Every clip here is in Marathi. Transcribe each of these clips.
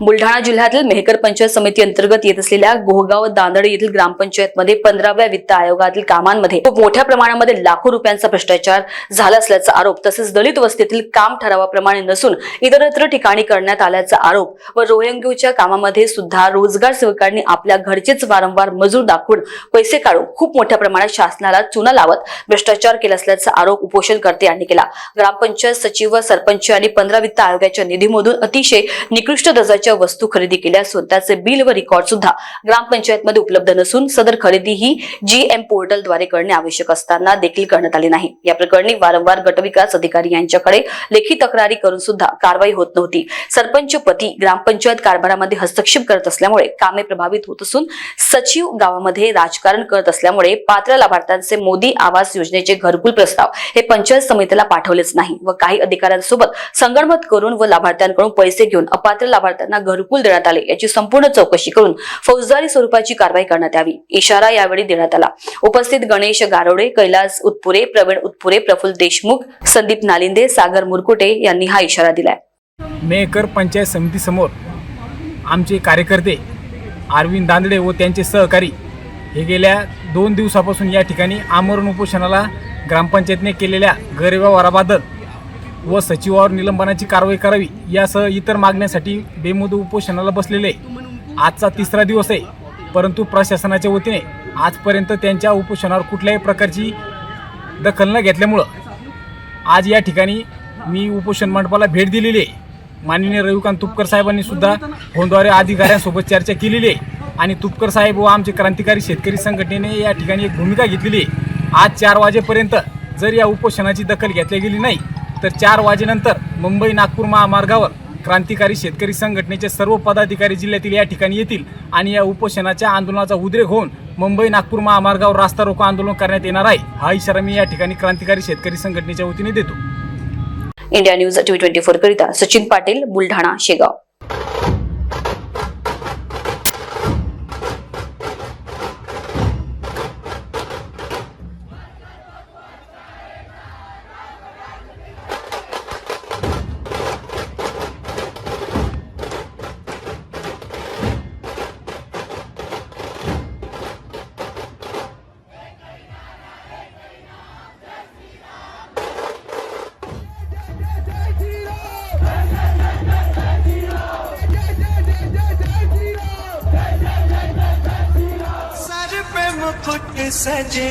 बुलढाणा जिल्ह्यातील मेहकर पंचायत समिती अंतर्गत येत असलेल्या गोहगाव दांदड येथील ग्रामपंचायतमध्ये पंधराव्या वित्त आयोगातील कामांमध्ये खूप मोठ्या प्रमाणामध्ये लाखो रुपयांचा भ्रष्टाचार झाला असल्याचा आरोप तसेच दलित वस्तीतील काम ठरावाप्रमाणे नसून इतरत्र ठिकाणी करण्यात आल्याचा आरोप व रोहिंग्यूच्या कामामध्ये सुद्धा रोजगार सेवकांनी आपल्या घरचेच वारंवार मजूर दाखवून पैसे काढून खूप मोठ्या प्रमाणात शासनाला चुना लावत भ्रष्टाचार केला असल्याचा आरोप उपोषणकर्ते यांनी केला. ग्रामपंचायत सचिव व सरपंच आणि पंधरा वित्त आयोगाच्या निधीमधून अतिशय निकृष्ट दर्जाच्या वस्तू खरेदी केल्या असून त्याचे बिल व रेकॉर्ड सुद्धा ग्रामपंचायतमध्ये उपलब्ध नसून सदर खरेदी ही जीएम पोर्टलद्वारे करणे आवश्यक असताना देखील करण्यात आली नाही. या प्रकरणी वारंवार गटविकास अधिकारी यांच्याकडे लेखी तक्रारी करून सुद्धा कारवाई होत नव्हती. सरपंच पती ग्रामपंचायत कारभारामध्ये हस्तक्षेप करत असल्यामुळे कामे प्रभावित होत असून सचिव गावामध्ये राजकारण करत असल्यामुळे पात्र लाभार्थ्यांचे मोदी आवास योजनेचे घरकुल प्रस्ताव हे पंचायत समितीला पाठवलेच नाही व काही अधिकाऱ्यांसोबत संगणमत करून व लाभार्थ्यांकडून पैसे घेऊन अपात्र लाभार्थ्यांना घरकुल देण्यात आले. याची संपूर्ण चौकशी करून फौजदारी स्वरूपाची कारवाई करण्यात यावी. इशारा यावेळी देण्यात आला. उपस्थित गणेश गारोडे कैलास उत्पुरे प्रवीण उत्पुरे प्रफुल्ल देशमुख संदीप नालिंदे सागर मुरकुटे यांनी हा इशारा दिलाय. मेकर पंचायत समितीसमोर आमचे कार्यकर्ते अरविंद दांदडे व त्यांचे सहकारी हे गेल्या दोन दिवसापासून या ठिकाणी आमरण उपोषणाला ग्रामपंचायतने केलेल्या गैरव्यवहाराबद्दल व सचिवावर निलंबनाची कारवाई करावी यासह इतर मागण्यासाठी बेमुदत उपोषणाला बसलेले आजचा तिसरा दिवस आहे परंतु प्रशासनाच्या वतीने आजपर्यंत त्यांच्या उपोषणावर कुठल्याही प्रकारची दखल न घेतल्यामुळं आज या ठिकाणी मी उपोषण मंडपाला भेट दिलेली आहे. माननीय रविकांत तुपकर साहेबांनी सुद्धा फोनद्वारे अधिकाऱ्यांसोबत चर्चा केलेली आहे आणि तुपकर साहेब व आमचे क्रांतिकारी शेतकरी संघटनेने या ठिकाणी एक भूमिका घेतलेली आहे. आज चार वाजेपर्यंत जर या उपोषणाची दखल घेतली गेली नाही तर चार वाजेनंतर मुंबई नागपूर महामार्गावर क्रांतिकारी शेतकरी संघटनेचे सर्व पदाधिकारी जिल्ह्यातील या ठिकाणी येतील आणि या उपोषणाच्या आंदोलनाचा उद्रेक होऊन मुंबई नागपूर महामार्गावर रास्ता रोको आंदोलन करण्यात येणार आहे. हा इशारा मी या ठिकाणी क्रांतिकारी शेतकरी संघटनेच्या वतीने देतो. इंडिया न्यूज ट्वेंटी फोर करिता सचिन पाटील बुलढाणा शेगाव. पे मुकुट सजे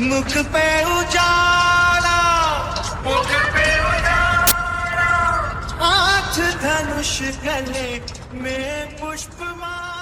मुख पे उजाला मुख पे उजाला हाथ धनुष गले में पुष्पमाला